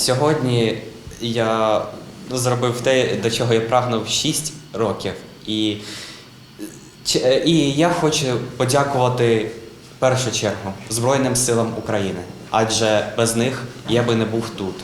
Сьогодні я зробив те, до чого я прагнув 6 років. І, і я хочу подякувати в першу чергу Збройним силам України, адже без них я би не був тут.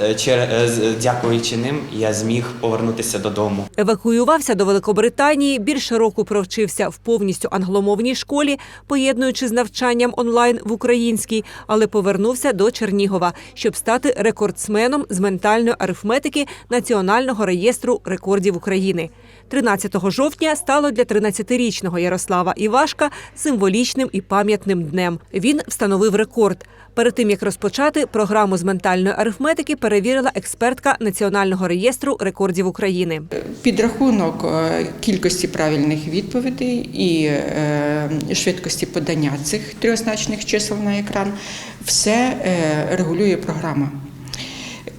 Е, е, Дякуючи ним, я зміг повернутися додому. Евакуювався до Великобританії, більше року провчився в повністю англомовній школі, поєднуючи з навчанням онлайн в українській, але повернувся до Чернігова, щоб стати рекордсменом з ментальної арифметики Національного реєстру рекордів України. 13 жовтня стало для 13-річного Ярослава Івашка символічним і пам'ятним днем. Він встановив рекорд. Перед тим як розпочати програму з ментальної арифметики, перевірила експертка Національного реєстру рекордів України. Підрахунок е, кількості правильних відповідей і е, швидкості подання цих трьохзначних чисел на екран все е, регулює програма.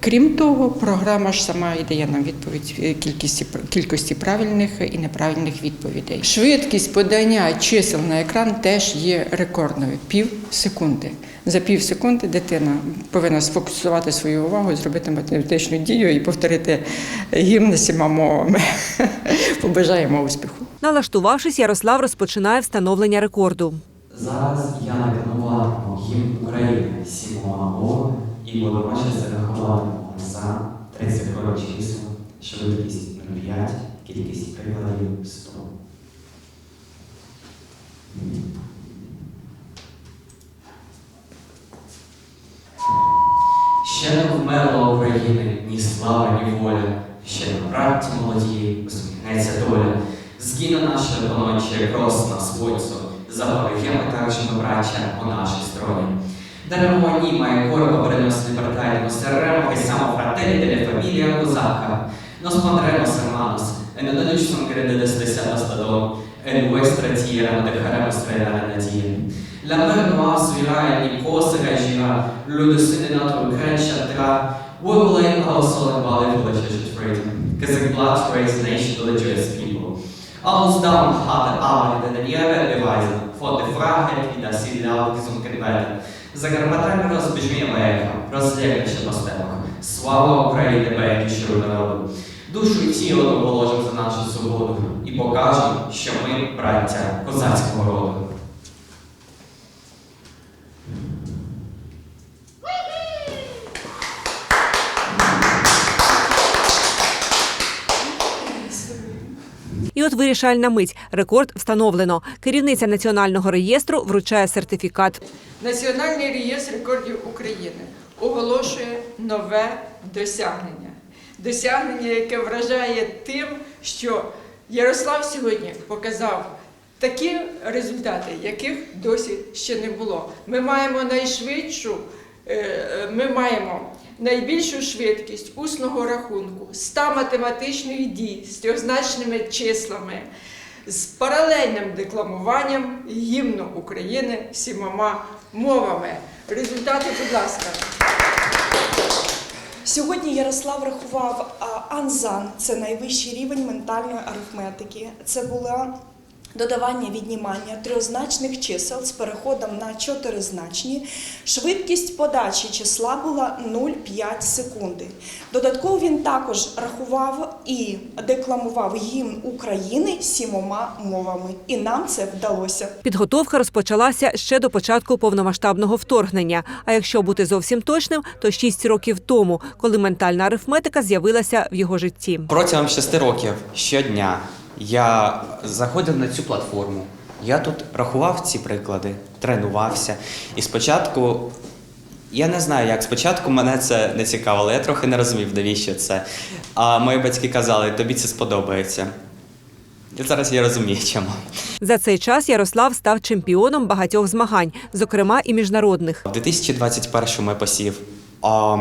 Крім того, програма ж сама і дає нам відповідь е, кількості, кількості правильних і неправильних відповідей. Швидкість подання чисел на екран теж є рекордною пів секунди. За пів секунди дитина повинна сфокусувати свою увагу, зробити математичну дію і повторити гімн всіма мовами. Побажаємо успіху. Налаштувавшись, Ярослав розпочинає встановлення рекорду. Зараз я накануватиму гімн України сімома мовами і водночас зарахуватиму за 30 хвилин числа, швидкість 0,5, кількість прикладів 100. Ще не вмерла України ні слава, ні воля, ще на братті молоді усміхнеться доля. Згине наше поночі крос на свойцю, загоріємо також ми браття у нашій стороні. Daremo anima e corpo per i nostri fratelli, mostreremo che siamo fratelli delle famiglie Cosacca. Nos pondremos hermanos en el luchum grande despreciado estado, en vuestra tierra no dejaremos traer a nadie. La mer noastră era în Nicosa Gajira, lui de sine notre crânșa tra, we will aim also in valley for the church freedom, because the blood raised nation to the Jewish people. Alles down hatte aber den ihre Beweise, von der Freiheit wie das sie laut gesund werden. Закарпатами розбіжміємо ехо, розлягаючи по степах. Слава Україні, бейкішого народу! Душу і тіло положимо за нашу свободу і покажемо, що ми браття козацького роду. І от вирішальна мить. Рекорд встановлено. Керівниця національного реєстру вручає сертифікат. Національний реєстр рекордів України оголошує нове досягнення. Досягнення, яке вражає тим, що Ярослав сьогодні показав такі результати, яких досі ще не було. Ми маємо найшвидшу, ми маємо найбільшу швидкість усного рахунку, 100 математичних дій з трьохзначними числами з паралельним декламуванням гімну України сімома мовами. Результати, будь ласка. Сьогодні Ярослав рахував Анзан, це найвищий рівень ментальної арифметики. Це було додавання віднімання трьохзначних чисел з переходом на чотиризначні. Швидкість подачі числа була 0,5 секунди. Додатково він також рахував і декламував гімн України сімома мовами. І нам це вдалося. Підготовка розпочалася ще до початку повномасштабного вторгнення. А якщо бути зовсім точним, то 6 років тому, коли ментальна арифметика з'явилася в його житті. Протягом шести років щодня я заходив на цю платформу. Я тут рахував ці приклади, тренувався. І спочатку, я не знаю, як спочатку мене це не цікавило, я трохи не розумів, навіщо це. А мої батьки казали, тобі це сподобається. І зараз я розумію, чому. За цей час Ярослав став чемпіоном багатьох змагань, зокрема і міжнародних. У 2021 я посів а,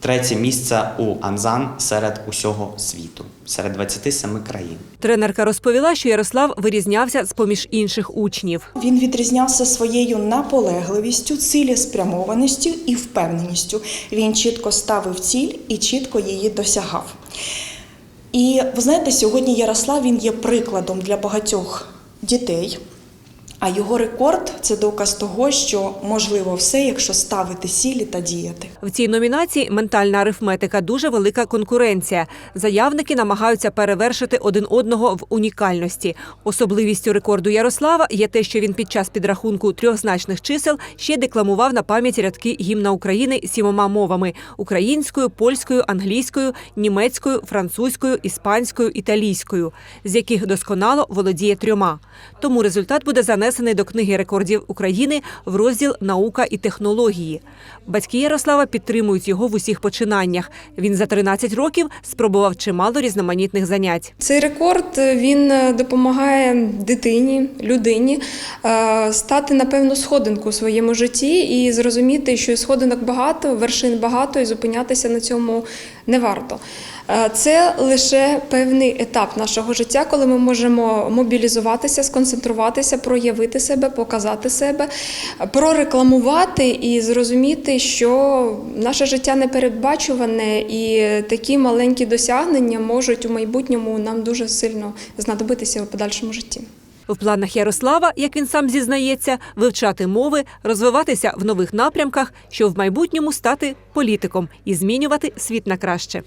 третє місце у Анзан серед усього світу, серед 27 країн. Тренерка розповіла, що Ярослав вирізнявся з поміж інших учнів. Він відрізнявся своєю наполегливістю, цілеспрямованістю і впевненістю. Він чітко ставив ціль і чітко її досягав. І ви знаєте, сьогодні Ярослав він є прикладом для багатьох дітей, А його рекорд це доказ того, що можливо все, якщо ставити цілі та діяти. В цій номінації ментальна арифметика дуже велика конкуренція. Заявники намагаються перевершити один одного в унікальності. Особливістю рекорду Ярослава є те, що він під час підрахунку трьохзначних чисел ще декламував на пам'ять рядки гімна України сімома мовами: українською, польською, англійською, німецькою, французькою, іспанською, італійською, з яких досконало володіє трьома. Тому результат буде занесений до книги рекордів України в розділ Наука і технології. Батьки Ярослава підтримують його в усіх починаннях. Він за 13 років спробував чимало різноманітних занять. Цей рекорд е, він е, допомагає дитині, людині е, стати на певну сходинку у своєму житті і зрозуміти, що сходинок багато, вершин багато, і зупинятися на цьому не варто. Е, Це лише певний етап нашого життя, коли ми можемо мобілізуватися, сконцентруватися, проявити себе, показати себе, прорекламувати і зрозуміти, що наше життя непередбачуване, і такі маленькі досягнення можуть у майбутньому нам дуже сильно знадобитися у подальшому житті. В планах Ярослава, як він сам зізнається, вивчати мови, розвиватися в нових напрямках, щоб в майбутньому стати політиком і змінювати світ на краще.